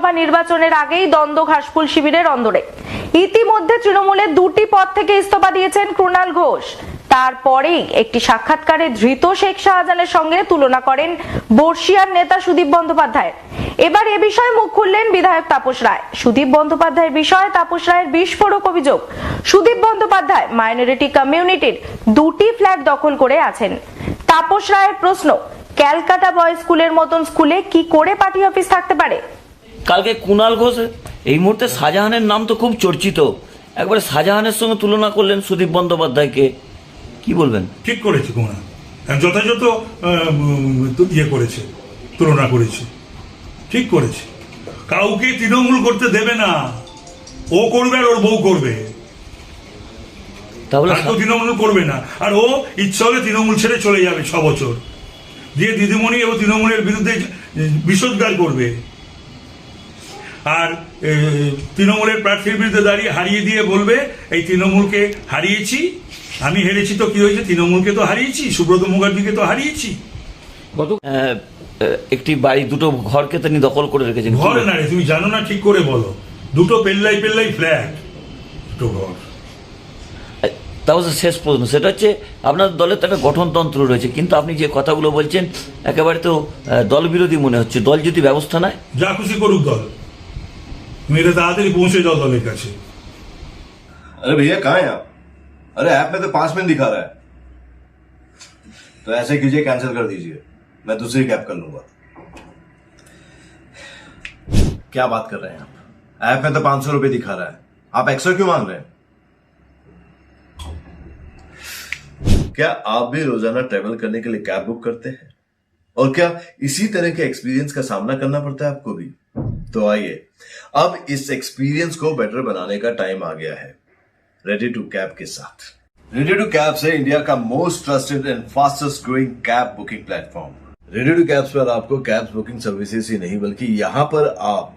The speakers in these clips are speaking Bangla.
লোকসভা নির্বাচনের আগেই দ্বন্দ্ব ঘাসফুল শিবিরের অন্দরে। ইতিমধ্যে তৃণমূলের দুটি পদ থেকে ইস্তফা দিয়েছেন কৃণাল ঘোষ। তারপরেই একটি সাক্ষাৎকারে ধৃত শেখ শাহজাহানের সঙ্গে তুলনা করেন বর্ষিয়ার নেতা সুদীপ বন্দ্যোপাধ্যায়। এবার এ বিষয়ে মুখ খুললেন বিধায়ক তাপস রায়। সুদীপ বন্দ্যোপাধ্যায়ের বিষয়ে তাপস রায়ের বিস্ফোরক অভিযোগ। সুদীপ বন্দ্যোপাধ্যায় মাইনরিটি কমিউনিটির দুটি ফ্ল্যাট দখল করে আছেন। তাপস রায়ের প্রশ্ন, ক্যালকাটা বয়েজ স্কুলের মতন স্কুলে কি করে পার্টি অফিস থাকতে পারে? কালকে কুণাল ঘোষ এই মুহূর্তে শাহজাহানের নাম তো খুব চর্চিত। একবারে শাহজাহানের সঙ্গে তুলনা করলেন সুদীপ বন্দ্যোপাধ্যায়কে। কি বলবেন? ঠিক করেছে কোনা যথাযথ তো ইয়ে করেছে তুলনা করেছে। ঠিক করেছে। কাউকে তৃণমূল করতে দেবে না। ও করবে আর ওর বউ করবে। তাহলে কেউ তৃণমূল করবে না। আর ও ইচ্ছা হলে তৃণমূল ছেড়ে চলে যাবে ছ বছর। দিয়ে দিদিমণি এবং তৃণমূলের বিরুদ্ধে বিষোদ্গার করবে। আর তৃণমূলের প্রার্থীর বিরুদ্ধে দাঁড়িয়ে হারিয়ে দিয়ে বলবে এই তৃণমূলকে হারিয়েছি আমি হেরেছি তো কি হয়েছে? তৃণমূলকে তো হারিয়েছি সুব্রত মুখার্জিকে তো হারিয়েছি। আহ, একটি বাড়ি দুটো ঘরকে তিনি দখল করে রেখেছেন। ঘর না রে তুমি জানো না ঠিক করে বলো। দুটো পেল্লাই পেল্লাই ফ্ল্যাট দুটো ঘর। তাও শেষ প্রশ্ন। সেটা হচ্ছে আপনার দলের তো একটা গঠনতন্ত্র রয়েছে কিন্তু আপনি যে কথাগুলো বলছেন একেবারে তো দল বিরোধী মনে হচ্ছে। দল যদি ব্যবস্থা নেয়? যা খুশি করুক দল। তুমি এটা তাড়াতাড়ি পৌঁছে যাও দলের কাছে अरे भैया कहाँ हैं आप अरे ऐप में तो पांच मिनट दिखा रहा है तो ऐसे कीजिए कैंसिल कर दीजिए मैं दूसरी कैब कर लूंगा क्या बात कर रहे हैं आप ऐप में तो पांच सौ रुपए दिखा रहा है आप एक्स्ट्रा क्यों मांग रहे हैं क्या आप भी रोजाना ट्रेवल करने के लिए कैब बुक करते हैं और क्या इसी तरह के एक्सपीरियंस का सामना करना पड़ता है आपको भी तो आइए, अब इस एक्सपीरियंस को बेटर बनाने का टाइम आ गया है। रेडी टू कैब के साथ। रेडी टू कैब से इंडिया का most trusted and fastest growing cab booking platform ready to cabs पर आपको कैब्स बुकिंग सर्विसेज़ ही नहीं, बल्कि यहाँ पर आप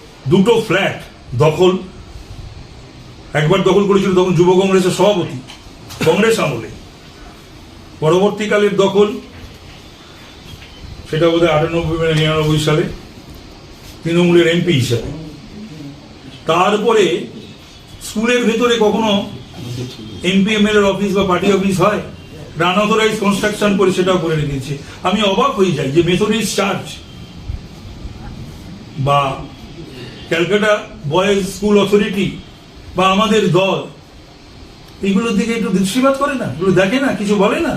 দুটো ফ্ল্যাট দখল, একবার দখল করেছিল তখন যুব কংগ্রেসের সভাপতি, কংগ্রেস আমলে। পরবর্তীকালের দখল, সেটা বোধ হয় আটানব্বই মানে নিরানব্বই সালে, তৃণমূলের এমপি হিসাবে। তারপরে স্কুলের ভেতরে কখনো এমপি এম এর অফিস বা পার্টি অফিস হয়? রানঅথরাইজ কনস্ট্রাকশন করে সেটাও করে রেখেছে। আমি অবাক হয়ে যাই যে মেথডিস্ট চার্চ বা ক্যালকাটা বয়েজ স্কুল অথরিটি বা আমাদের দল, এগুলোর দিকে একটু দৃষ্টিপাত করে না? এগুলো দেখে না? কিছু বলে না?